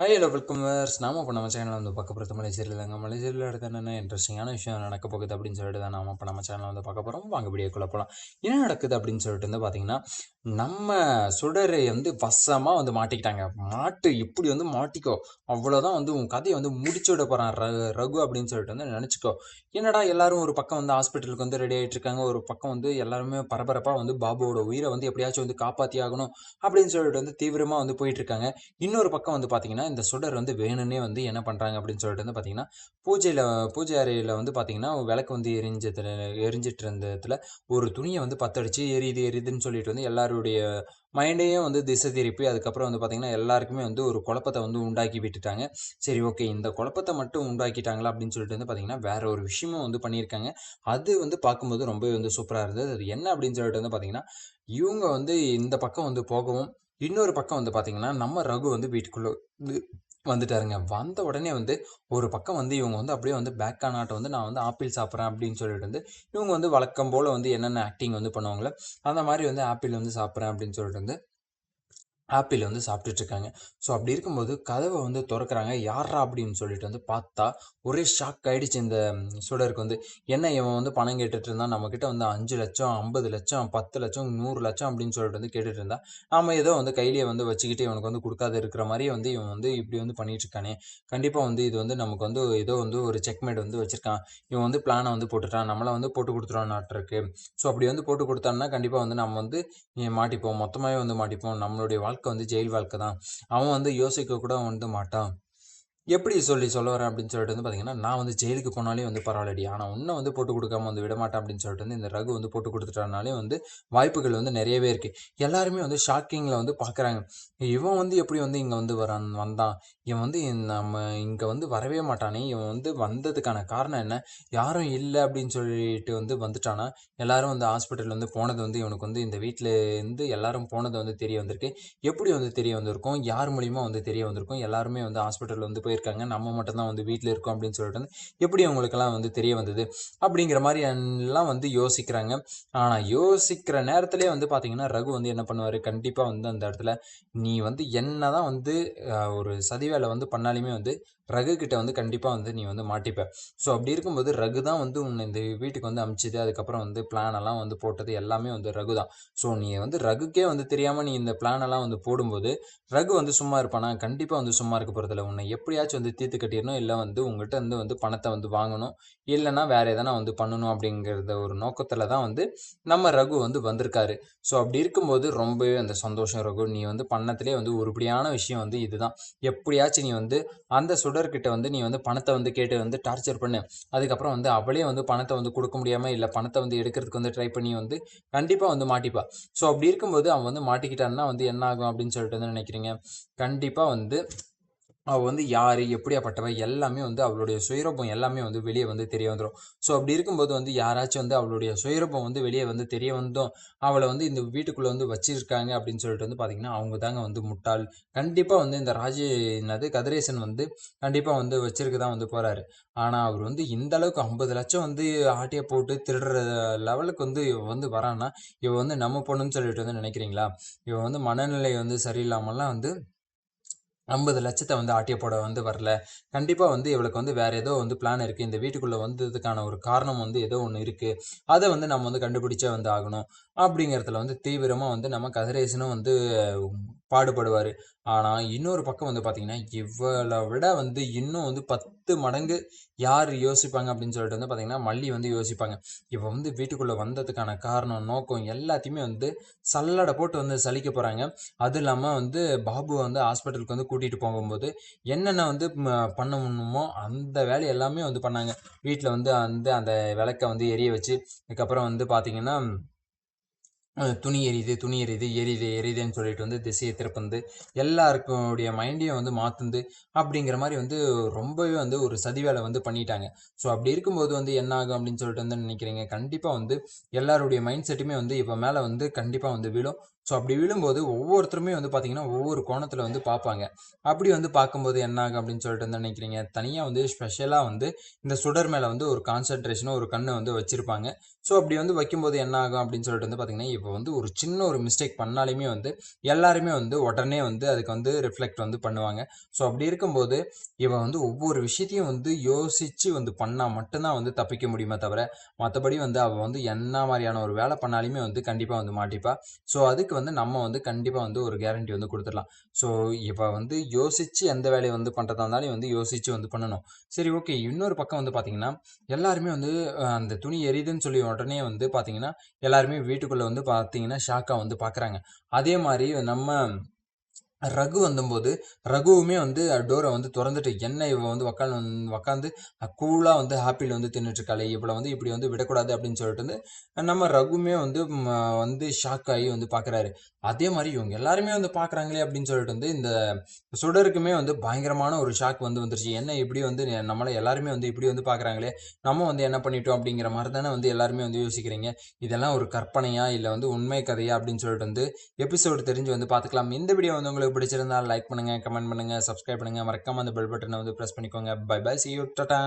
Hi hello welcome verse நாம இப்போ நம்ம சேனலில் வந்து பார்க்க போகிறது மலை சீரியல் தாங்க. மலை என்னென்ன இன்ட்ரெஸ்டிங்கான விஷயம் நடக்க போகுது அப்படின்னு சொல்லிட்டு தான் நாம இப்போ நம்ம சேனலில் வந்து பார்க்க போகிறோம் வாங்க வீடியோக்குள்ள போகலாம் என்ன நடக்குது அப்படின்னு சொல்லிட்டு வந்து பார்த்தீங்கன்னா நம்ம சுடரை வந்து வசமாக வந்து மாட்டிக்கிட்டாங்க. மாட்டு இப்படி வந்து மாட்டிக்கோ அவ்வளோதான் வந்து உன் கதையை வந்து முடிச்சு விட போகிறான் ரகு அப்படின்னு சொல்லிட்டு வந்து நினச்சிக்கோ. என்னடா எல்லாரும் ஒரு பக்கம் வந்து ஹாஸ்பிட்டலுக்கு வந்து ரெடி ஆகிட்டு இருக்காங்க. ஒரு பக்கம் வந்து எல்லாருமே பரபரப்பாக வந்து பாபுவோட உயிரை வந்து எப்படியாச்சும் வந்து காப்பாற்றி ஆகணும் அப்படின்னு சொல்லிட்டு வந்து தீவிரமாக வந்து போயிட்டு இருக்காங்க. இன்னொரு பக்கம் வந்து பார்த்தீங்கன்னா இந்த சுடர் வந்து வேணும்னே வந்து என்ன பண்ணுறாங்க அப்படின்னு சொல்லிட்டு வந்து பார்த்தீங்கன்னா பூஜையில் பூஜை அறையில் வந்து பார்த்தீங்கன்னா விளக்கு வந்து எரிஞ்சதுல எரிஞ்சிட்டு இருந்ததுல ஒரு துணியை வந்து பத்தடிச்சு எரியுது எரியுதுன்னு சொல்லிட்டு வந்து எல்லாரும் எல்லாருடைய மைண்டையும் வந்து திசை திருப்பி அதுக்கப்புறம் வந்து பார்த்தீங்கன்னா எல்லாருக்குமே வந்து ஒரு குழப்பத்தை வந்து உண்டாக்கி விட்டுட்டாங்க. சரி ஓகே இந்த குழப்பத்தை மட்டும் உண்டாக்கிட்டாங்களா அப்படின்னு சொல்லிட்டு வந்து பார்த்தீங்கன்னா வேற ஒரு விஷயமும் வந்து பண்ணியிருக்காங்க. அது வந்து பார்க்கும்போது ரொம்பவே வந்து சூப்பராக இருந்தது. அது என்ன அப்படின்னு சொல்லிட்டு வந்து பார்த்தீங்கன்னா இவங்க வந்து இந்த பக்கம் வந்து போகவும் இன்னொரு பக்கம் வந்து பார்த்தீங்கன்னா நம்ம ரகு வந்து வீட்டுக்குள்ளே வந்துட்டாருங்க. வந்த உடனே வந்து ஒரு பக்கம் வந்து இவங்க வந்து அப்படியே வந்து பேக் ஆனாட்ட வந்து நான் வந்து ஆப்பிள் சாப்பிட்றேன் அப்படின்னு சொல்லிட்டு வந்து இவங்க வந்து வழக்கம் போல் வந்து என்னென்ன ஆக்டிங் வந்து பண்ணுவாங்களோ அந்த மாதிரி வந்து ஆப்பிள் வந்து சாப்பிட்றேன் அப்படின்னு சொல்லிட்டு வந்து ஆப்பிள் வந்து சாப்பிட்டுட்ருக்காங்க. ஸோ அப்படி இருக்கும்போது கதவை வந்து திறக்கிறாங்க. யாரா அப்படின்னு சொல்லிட்டு வந்து பார்த்தா ஒரே ஷாக் ஆகிடுச்சு இந்த சுடருக்கு வந்து. என்ன இவன் வந்து பணம் கேட்டுட்டு இருந்தான் நம்மக்கிட்ட வந்து அஞ்சு லட்சம் ஐம்பது லட்சம் பத்து லட்சம் நூறு லட்சம் அப்படின்னு சொல்லிட்டு வந்து கேட்டுட்டு இருந்தா நாம ஏதோ வந்து கையிலேயே வந்து வச்சுக்கிட்டு இவனுக்கு வந்து கொடுக்காத இருக்கிற மாதிரி வந்து இவன் வந்து இப்படி வந்து பண்ணிட்டு இருக்கானே கண்டிப்பாக வந்து இது வந்து நமக்கு வந்து ஏதோ வந்து ஒரு செக்மேட் வந்து வச்சிருக்கான். இவன் வந்து பிளானை வந்து போட்டுட்டான். நம்மளை வந்து போட்டு கொடுத்துருவான் நாட்டிருக்கு ஸோ அப்படி வந்து போட்டு கொடுத்தான்னா கண்டிப்பாக வந்து நம்ம வந்து மாட்டிப்போம். மொத்தமாகவே வந்து மாட்டிப்போம். நம்மளுடைய வாழ்க்கை வாழ்க்கை வந்து ஜெயில் வாழ்க்கை தான் அவன் வந்து யோசிக்க கூட வந்து மாட்டான். எப்படி சொல்லி சொல்ல வரேன் அப்படின்னு சொல்லிட்டு வந்து பார்த்தீங்கன்னா நான் வந்து ஜெயிலுக்கு போனாலே வந்து பரவாயில்லடி. ஆனால் இன்னும் வந்து போட்டு கொடுக்காம வந்து விடமாட்டேன் அப்படின்னு சொல்லிட்டு வந்து இந்த ரகு வந்து போட்டு கொடுத்துட்டனாலே வந்து வாய்ப்புகள் வந்து நிறையவே இருக்குது எல்லாருமே வந்து ஷாக்கிங்கில் வந்து பார்க்குறாங்க இவன் வந்து எப்படி வந்து இங்கே வந்து வரான் வந்தான்? இவன் வந்து நம்ம இங்கே வந்து வரவே மாட்டானே. இவன் வந்து வந்ததுக்கான காரணம் என்ன? யாரும் இல்லை அப்படின்னு சொல்லிட்டு வந்து வந்துட்டானா? எல்லாரும் வந்து ஹாஸ்பிட்டல் வந்து போனது வந்து இவனுக்கு வந்து இந்த வீட்டில் இருந்து எல்லாரும் போனது வந்து தெரிய வந்திருக்கு. எப்படி வந்து தெரிய வந்திருக்கும்? யார் மூலியமாக வந்து தெரிய வந்திருக்கும்? எல்லாருமே வந்து ஹாஸ்பிட்டலில் வந்து போய் போயிருக்காங்க நம்ம மட்டும்தான் வந்து வீட்டில் இருக்கோம் அப்படின்னு சொல்லிட்டு வந்து எப்படி அவங்களுக்கெல்லாம் வந்து தெரிய வந்தது? அப்படிங்கிற மாதிரி எல்லாம் வந்து யோசிக்கிறாங்க. ஆனால் யோசிக்கிற நேரத்திலே வந்து பார்த்தீங்கன்னா ரகு வந்து என்ன பண்ணுவார்? கண்டிப்பாக வந்து அந்த இடத்துல நீ வந்து என்ன தான் வந்து ஒரு சதி வேலை வந்து பண்ணாலுமே வந்து ரகு கிட்ட வந்து கண்டிப்பாக வந்து நீ வந்து மாட்டிப்ப. ஸோ அப்படி இருக்கும்போது ரகு தான் வந்து உன்னை இந்த வீட்டுக்கு வந்து அமிச்சது. அதுக்கப்புறம் வந்து பிளான் எல்லாம் வந்து போட்டது எல்லாமே வந்து ரகு தான். ஸோ நீ வந்து ரகுக்கே வந்து தெரியாமல் நீ இந்த பிளான் எல்லாம் வந்து போடும்போது ரகு வந்து சும்மா இருப்பானா? கண்டிப்பாக வந்து சும்மா இருக்க போகிறதில்ல உன்னை எப்படியாச்சும் வந்து தீர்த்து கட்டிடணும். இல்லை வந்து உங்கள்கிட்ட வந்து வந்து பணத்தை வந்து வாங்கணும். இல்லைன்னா வேற எதனா வந்து பண்ணணும் அப்படிங்கிறத ஒரு நோக்கத்தில் தான் வந்து நம்ம ரகு வந்து வந்திருக்காரு. ஸோ அப்படி இருக்கும்போது ரொம்பவே அந்த சந்தோஷம் ரகு. நீ வந்து பண்ணத்திலே வந்து உருப்படியான விஷயம் வந்து இதுதான். எப்படியாச்சும் நீ வந்து அந்த சுட கிட்ட வந்து நீ வந்து பணத்தை வந்து கேட்டு வந்து டார்ச்சர் பண்ணு. அதுக்கப்புறம் வந்து அவளே வந்து பணத்தை வந்து கொடுக்க முடியாமல் இல்லை பணத்தை வந்து எடுக்கிறதுக்கு வந்து ட்ரை பண்ணி வந்து கண்டிப்பாக வந்து மாட்டிப்பா. ஸோ அப்படி இருக்கும்போது அவன் வந்து மாட்டிக்கிட்டான்னா வந்து என்ன ஆகும் அப்படின்னு சொல்லிட்டு வந்து நினைக்கிறீங்க? கண்டிப்பாக வந்து அவள் வந்து யார் எப்படியாப்பட்டவ எல்லாமே வந்து அவளுடைய சுயரூபம் எல்லாமே வந்து வெளியே வந்து தெரிய வந்துடும் ஸோ அப்படி இருக்கும்போது வந்து யாராச்சும் வந்து அவளுடைய சுயரூபம் வந்து வெளியே வந்து தெரிய வந்தோம் அவளை வந்து இந்த வீட்டுக்குள்ளே வந்து வச்சிருக்காங்க அப்படின்னு சொல்லிட்டு வந்து பார்த்தீங்கன்னா அவங்க தாங்க வந்து முட்டாள். கண்டிப்பாக வந்து இந்த ராஜே என்னது கதிரேசன் வந்து கண்டிப்பாக வந்து வச்சிருக்க தான் வந்து போகிறாரு ஆனால் அவர் வந்து இந்த அளவுக்கு ஐம்பது லட்சம் வந்து ஆட்டியை போட்டு திருடுற லெவலுக்கு வந்து இவ வந்து வரான்னா இவ வந்து நம்ம பொண்ணுன்னு சொல்லிட்டு வந்து நினைக்கிறீங்களா? இவ வந்து மனநிலை வந்து சரியில்லாமல்லாம் வந்து ஐம்பது லட்சத்தை வந்து ஆட்டிய போட வந்து வரல. கண்டிப்பாக வந்து இவளுக்கு வந்து வேற ஏதோ வந்து பிளான் இருக்குது இந்த வீட்டுக்குள்ளே வந்ததுக்கான ஒரு காரணம் வந்து ஏதோ ஒன்று இருக்குது அதை வந்து நம்ம வந்து கண்டுபிடிச்சே வந்து ஆகணும். அப்படிங்கிறதுல வந்து தீவிரமாக வந்து நம்ம கதிரேசனும் வந்து பாடுபடுவார். ஆனால் இன்னொரு பக்கம் வந்து பார்த்தீங்கன்னா இவளை விட வந்து இன்னும் வந்து பத்து மடங்கு யார் யோசிப்பாங்க அப்படின்னு சொல்லிட்டு வந்து பார்த்தீங்கன்னா மல்லி வந்து யோசிப்பாங்க. இப்போ வந்து வீட்டுக்குள்ளே வந்ததுக்கான காரணம் நோக்கம் எல்லாத்தையுமே வந்து சல்லடை போட்டு வந்து சலிக்க போகிறாங்க அதுவும் இல்லாமல் வந்து பாபு வந்து ஹாஸ்பிட்டலுக்கு வந்து கூட்டிகிட்டு போகும்போது என்னென்ன வந்து பண்ண முடியுமோ அந்த வேலை எல்லாமே வந்து பண்ணாங்க. வீட்டில் வந்து அந்த அந்த விளக்கை வந்து எரிய வச்சு அதுக்கப்புறம் வந்து பார்த்தீங்கன்னா துணி எரியுது துணி எரியுது எரியுது எரியுதுன்னு சொல்லிட்டு வந்து திசையை திருப்பந்து எல்லாருக்குடைய மைண்டையும் வந்து மாற்றுந்து அப்படிங்கிற மாதிரி வந்து ரொம்பவே வந்து ஒரு சதி வேலை வந்து பண்ணிட்டாங்க. ஸோ அப்படி இருக்கும்போது வந்து என்ன ஆகும் அப்படின்னு சொல்லிட்டு வந்து நினைக்கிறீங்க? கண்டிப்பாக வந்து எல்லாருடைய மைண்ட் செட்டுமே வந்து இப்போ மேலே வந்து கண்டிப்பாக வந்து விழும். ஸோ அப்படி விழும்போது ஒவ்வொருத்தருமே வந்து பார்த்தீங்கன்னா ஒவ்வொரு கோணத்தில் வந்து பார்ப்பாங்க அப்படி வந்து பார்க்கும்போது என்ன ஆகும் அப்படின்னு சொல்லிட்டு வந்து நினைக்கிறீங்க? தனியாக வந்து ஸ்பெஷலாக வந்து இந்த சுடர் மேலே வந்து ஒரு கான்சன்ட்ரேஷனும் ஒரு கண்ணை வந்து வச்சுருப்பாங்க. ஸோ அப்படி வந்து வைக்கும்போது என்ன ஆகும் அப்படின்னு சொல்லிட்டு வந்து பார்த்தீங்கன்னா இப்போ வந்து ஒரு சின்ன ஒரு மிஸ்டேக் பண்ணாலுமே வந்து எல்லாருமே வந்து உடனே வந்து அதுக்கு வந்து ரிஃப்ளெக்ட் வந்து பண்ணுவாங்க. ஸோ அப்படி இருக்கும்போது இவன் வந்து ஒவ்வொரு விஷயத்தையும் வந்து யோசித்து வந்து பண்ணால் மட்டும்தான் வந்து தப்பிக்க முடியுமே தவிர மற்றபடி வந்து அவள் வந்து என்ன மாதிரியான ஒரு வேலை பண்ணாலுமே வந்து கண்டிப்பாக வந்து மாட்டிப்பா. ஸோ அதுக்கு வந்து நம்ம வந்து கண்டிப்பாக வந்து ஒரு கேரண்டி வந்து கொடுத்துடலாம். ஸோ இப்போ வந்து யோசித்து எந்த வேலையை வந்து பண்ணுறதா இருந்தாலும் வந்து யோசித்து வந்து பண்ணணும். சரி ஓகே இன்னொரு பக்கம் வந்து பார்த்தீங்கன்னா எல்லாருமே வந்து அந்த துணி எரியுதுன்னு சொல்லி உடனே வந்து பார்த்தீங்கன்னா எல்லாருமே வீட்டுக்குள்ளே வந்து பா பார்த்தீங்கன்னா ஷாக்காக வந்து பார்க்குறாங்க. அதே மாதிரி நம்ம ரகு வந்தபோது ரகுவுமே வந்து டோரை வந்து திறந்துட்டு என்ன இவ வந்து உக்காந்து உக்காந்து கூலாக வந்து ஹாப்பியில் வந்து தின்னுட்டு இருக்காளே இவளை வந்து இப்படி வந்து விடக்கூடாது அப்படின்னு சொல்லிட்டு வந்து நம்ம ரகுமே வந்து வந்து ஷாக் ஆகி வந்து பார்க்குறாரு அதே மாதிரி இவங்க எல்லாருமே வந்து பார்க்குறாங்களே அப்படின்னு சொல்லிட்டு வந்து இந்த சுடருக்குமே வந்து பயங்கரமான ஒரு ஷாக் வந்து வந்துருச்சு. என்ன இப்படி வந்து நம்மளை எல்லாருமே வந்து இப்படி வந்து பார்க்குறாங்களே நம்ம வந்து என்ன பண்ணிட்டோம்? அப்படிங்கிற மாதிரி தானே வந்து எல்லாருமே வந்து யோசிக்கிறீங்க. இதெல்லாம் ஒரு கற்பனையா இல்லை வந்து உண்மை கதையா அப்படின்னு சொல்லிட்டு வந்து எபிசோடு தெரிஞ்சு வந்து பார்த்துக்கலாம் இந்த வீடியோ வந்து உங்களுக்கு பிடிச்சிருந்தா லைக் பண்ணுங்கள் கமெண்ட் பண்ணுங்கள் சப்ஸ்கிரைப் பண்ணுங்கள் மறக்காமல் அந்த பெல் பட்டனை வந்து ப்ரெஸ் பண்ணிக்கோங்க. Bye bye see you tata